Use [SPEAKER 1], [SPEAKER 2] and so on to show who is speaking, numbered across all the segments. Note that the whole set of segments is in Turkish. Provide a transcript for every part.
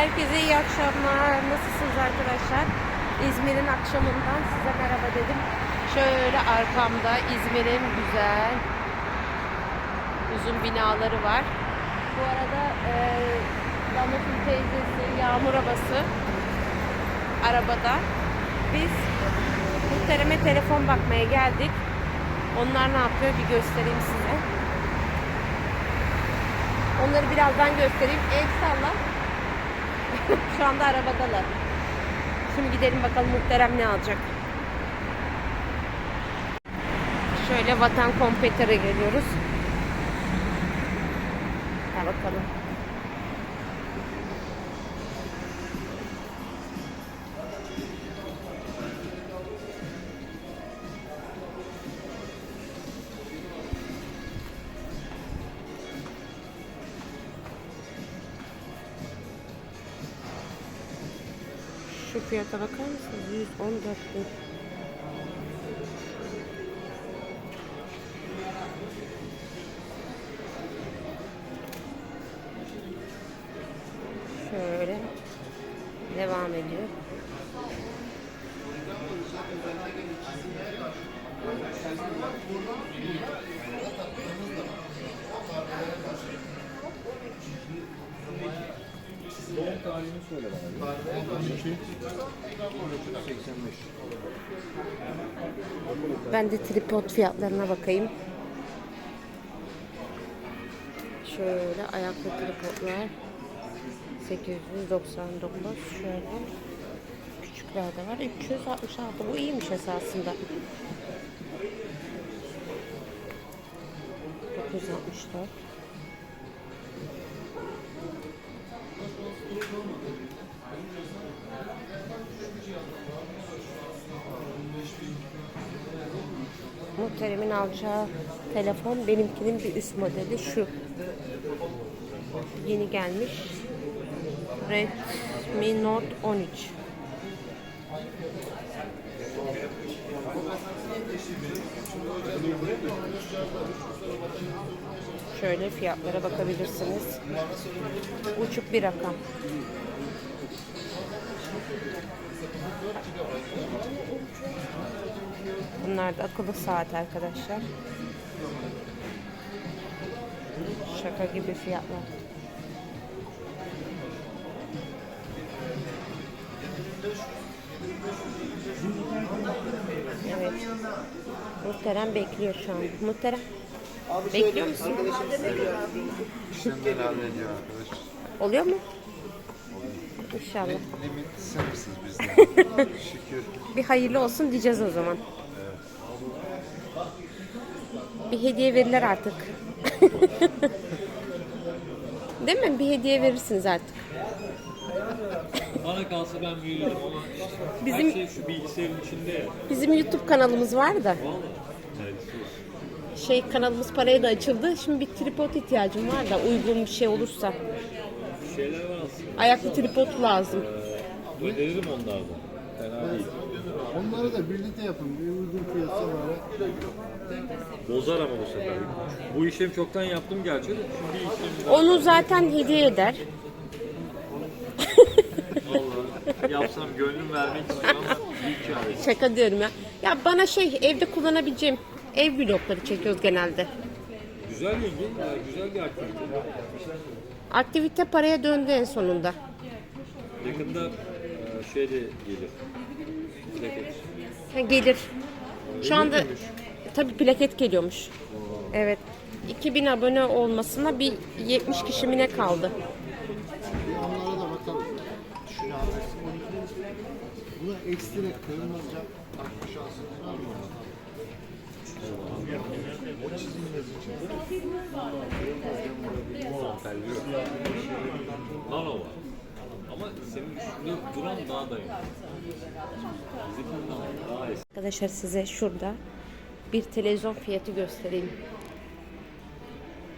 [SPEAKER 1] Herkese iyi akşamlar. Nasılsınız arkadaşlar? İzmir'in akşamından size merhaba dedim. Şöyle arkamda İzmir'in güzel uzun binaları var. Bu arada e, Damla'nın teyzesi Yağmur abası arabada. Biz muhtereme telefon bakmaya geldik. Onlar ne yapıyor bir göstereyim size. Onları birazdan göstereyim. El salla. Şu anda arabadalar. Şimdi gidelim bakalım muhterem ne alacak. Şöyle Vatan Kompeter'e geliyoruz. Ha bakalım. Fiyata bakar mısınız? 114 bin. Şöyle devam ediyor.
[SPEAKER 2] Tarihini söyle bana. 12 85.
[SPEAKER 1] Ben de tripod fiyatlarına bakayım. Şöyle ayaklı tripodlar 899 şöyle küçükler de var 366 bu iyiymiş esasında 964 Muhteremin alacağı telefon benimkinin bir üst modeli şu. Yeni gelmiş. Redmi Note 13. Şöyle fiyatlara bakabilirsiniz. Uçuk bir rakam. Bunlar da akıllı saat arkadaşlar. Şaka gibi fiyatlar. Evet. Muhterem bekliyor şu an. Muhterem. Bekliyor musun?
[SPEAKER 2] İşlemleri hallediyor arkadaş.
[SPEAKER 1] Oluyor mu? İnşallah.
[SPEAKER 2] Limit sınırsız bizde. Şükür.
[SPEAKER 1] Bir hayırlı olsun diyeceğiz o zaman. Bir hediye verirler artık. Değil mi? Bir hediye verirsiniz artık.
[SPEAKER 3] Bana kalsa ben büyürdüm ama
[SPEAKER 1] Bizim-
[SPEAKER 3] her şey şu bilgisayarın içinde ya.
[SPEAKER 1] Bizim YouTube kanalımız var da.
[SPEAKER 3] Valla.
[SPEAKER 1] Şey kanalımız paraya da açıldı. Şimdi bir tripod ihtiyacım var da uygun bir şey olursa.
[SPEAKER 3] Şeyler var aslında.
[SPEAKER 1] Ayaklı tripod lazım.
[SPEAKER 3] Ee, öneririm onlardan. Fena değil.
[SPEAKER 2] Onları da birlikte yapın. Bir uygun fiyatsa var.
[SPEAKER 3] Bozar ama bu sefer. Bu işlemi çoktan yaptım gerçi de. Şimdi bir işlemi daha.
[SPEAKER 1] Onu zaten hediye eder.
[SPEAKER 3] Vallahi yapsam gönlüm vermek istiyorum ama büyük çare.
[SPEAKER 1] Şaka diyorum ya. Ya bana şey evde kullanabileceğim ev vlogları çekiyoruz genelde.
[SPEAKER 3] Güzel ilgi, yani güzel bir aktivite.
[SPEAKER 1] Aktivite paraya döndü en sonunda.
[SPEAKER 3] Yakında e, şey de gelir. Plaket.
[SPEAKER 1] Ha, gelir. Şu anda tabii plaket geliyormuş. Evet. 2000 abone olmasına bir 70 kişi mi ne kaldı?
[SPEAKER 2] Bir onlara da bakalım. Şunu alırsın 12. Buna ekstra kırmızı takma şansınız var mı? O çiziminiz için.
[SPEAKER 3] Nano var. Ama senin üstünde duran daha dayanıklı. Bizdeki Nano daha eski.
[SPEAKER 1] Arkadaşlar size şurada bir televizyon fiyatı göstereyim.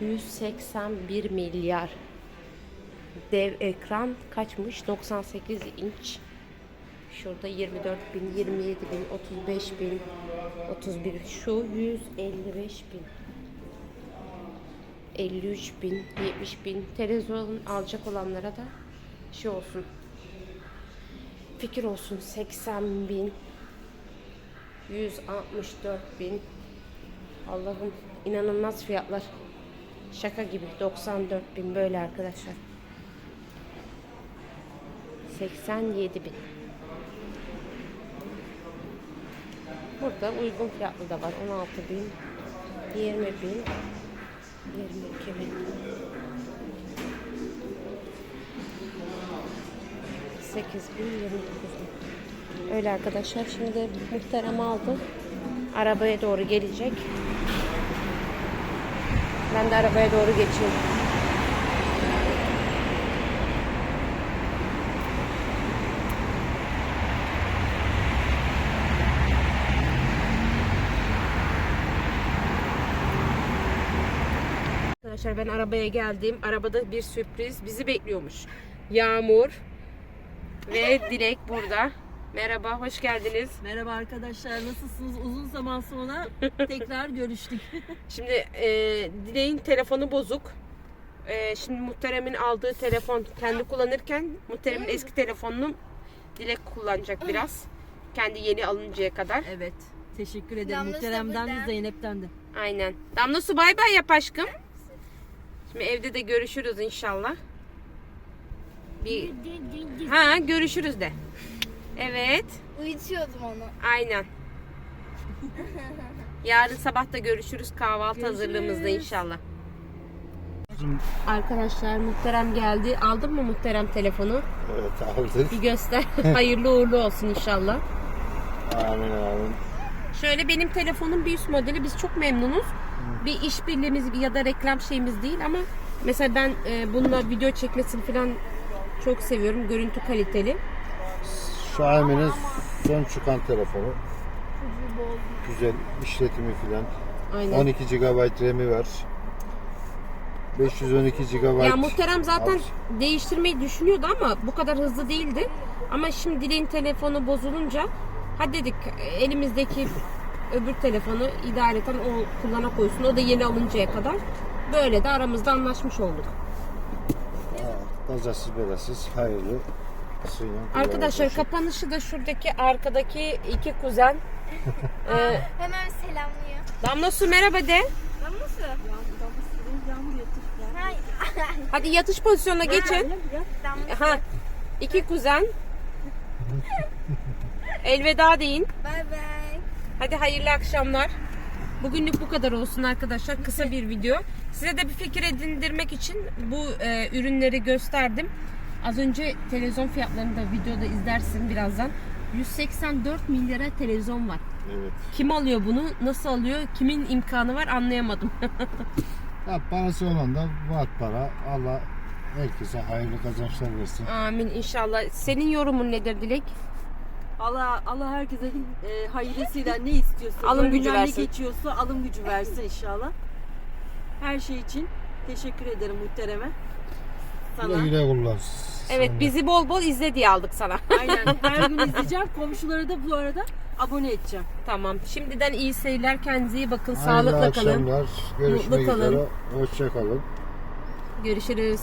[SPEAKER 1] 181 milyar. Dev ekran kaçmış? 98 inç. Şurada 24 bin, 27 bin, 35 bin, 31 şu 155 bin. 53 bin, 70 bin. Televizyon alacak olanlara da şey olsun. Fikir olsun 80 bin 164 bin Allah'ım inanılmaz fiyatlar. Şaka gibi 94 bin böyle arkadaşlar. 87 bin. Burada uygun fiyatlı da var. 16 bin, 20 bin, 22 bin. 8 bin, 29 bin. Öyle arkadaşlar. Şimdi muhterem aldı. Arabaya doğru gelecek. Ben de arabaya doğru geçeyim. Arkadaşlar ben arabaya geldim. Arabada bir sürpriz bizi bekliyormuş. Yağmur ve Dilek burada. Merhaba, hoş geldiniz.
[SPEAKER 4] Merhaba arkadaşlar nasılsınız? Uzun zaman sonra tekrar görüştük.
[SPEAKER 1] Şimdi e, Dilek'in telefonu bozuk. E, şimdi muhteremin aldığı telefon kendi kullanırken muhteremin eski telefonunu Dilek kullanacak biraz. Kendi yeni alıncaya kadar.
[SPEAKER 4] evet. Teşekkür ederim
[SPEAKER 5] Damla
[SPEAKER 4] Muhterem'den de
[SPEAKER 5] sabırdan.
[SPEAKER 4] Zeynep'ten de.
[SPEAKER 1] Aynen. Damla su bay bay yap aşkım. Şimdi evde de görüşürüz inşallah. Bir ha görüşürüz de. Evet.
[SPEAKER 5] Uyutuyordum onu.
[SPEAKER 1] Aynen. Yarın sabah da görüşürüz kahvaltı hazırlığımızda inşallah. Arkadaşlar muhterem geldi. Aldın mı muhterem telefonu?
[SPEAKER 2] Evet aldık.
[SPEAKER 1] Bir göster. Hayırlı uğurlu olsun inşallah.
[SPEAKER 2] Amin amin.
[SPEAKER 1] Şöyle benim telefonum bir üst modeli. Biz çok memnunuz. Bir işbirliğimiz ya da reklam şeyimiz değil ama mesela ben e, bununla video çekmesini falan çok seviyorum. Görüntü kaliteli.
[SPEAKER 2] Xiaomi'nin son çıkan telefonu. Güzel işletimi filan.
[SPEAKER 1] Aynen.
[SPEAKER 2] 12 GB RAM'i var. 512 GB.
[SPEAKER 1] Ya muhterem zaten
[SPEAKER 2] Al.
[SPEAKER 1] değiştirmeyi düşünüyordu ama bu kadar hızlı değildi. Ama şimdi Dileğin telefonu bozulunca hadi dedik elimizdeki öbür telefonu idareten o kullana koysun. O da yeni alıncaya kadar. Böyle de aramızda anlaşmış olduk.
[SPEAKER 2] Kazasız belasız hayırlı.
[SPEAKER 1] Arkadaşlar kapanışı da şuradaki arkadaki iki kuzen. Ee,
[SPEAKER 5] Hemen selamlıyor.
[SPEAKER 1] Damla Su merhaba de.
[SPEAKER 5] Nasıl? Hayır.
[SPEAKER 1] Hadi yatış pozisyonuna geçin.
[SPEAKER 5] Damla.
[SPEAKER 1] Ha, iki kuzen. Elveda deyin.
[SPEAKER 5] Bay bay.
[SPEAKER 1] Hadi hayırlı akşamlar. Bugünlük bu kadar olsun arkadaşlar. Kısa bir video. Size de bir fikir edindirmek için bu e, ürünleri gösterdim. Az önce televizyon fiyatlarını da videoda izlersin birazdan. 184 milyara televizyon var.
[SPEAKER 2] Evet.
[SPEAKER 1] Kim alıyor bunu? Nasıl alıyor? Kimin imkanı var? Anlayamadım.
[SPEAKER 2] Ya parası olan da var para. Allah herkese hayırlı kazançlar versin.
[SPEAKER 1] Amin inşallah. Senin yorumun nedir Dilek?
[SPEAKER 4] Allah Allah herkese e, hayırlısıyla ne istiyorsa,
[SPEAKER 1] Alım gücü
[SPEAKER 4] gönlünden
[SPEAKER 1] versin.
[SPEAKER 4] ne geçiyorsa alım gücü versin inşallah. Her şey için teşekkür ederim Muhterem'e.
[SPEAKER 2] Güle
[SPEAKER 4] Sana.
[SPEAKER 2] güle kullan.
[SPEAKER 1] Evet bizi bol bol izle diye aldık sana.
[SPEAKER 4] Aynen her gün izleyeceğim. Komşuları da bu arada abone edeceğim.
[SPEAKER 1] tamam. Şimdiden iyi seyirler. Kendinize iyi bakın.
[SPEAKER 2] Hayırlı
[SPEAKER 1] Sağlıkla kalın.
[SPEAKER 2] akşamlar. Görüşmek
[SPEAKER 1] Mutlu kalın.
[SPEAKER 2] üzere. Hoşça kalın.
[SPEAKER 1] Görüşürüz.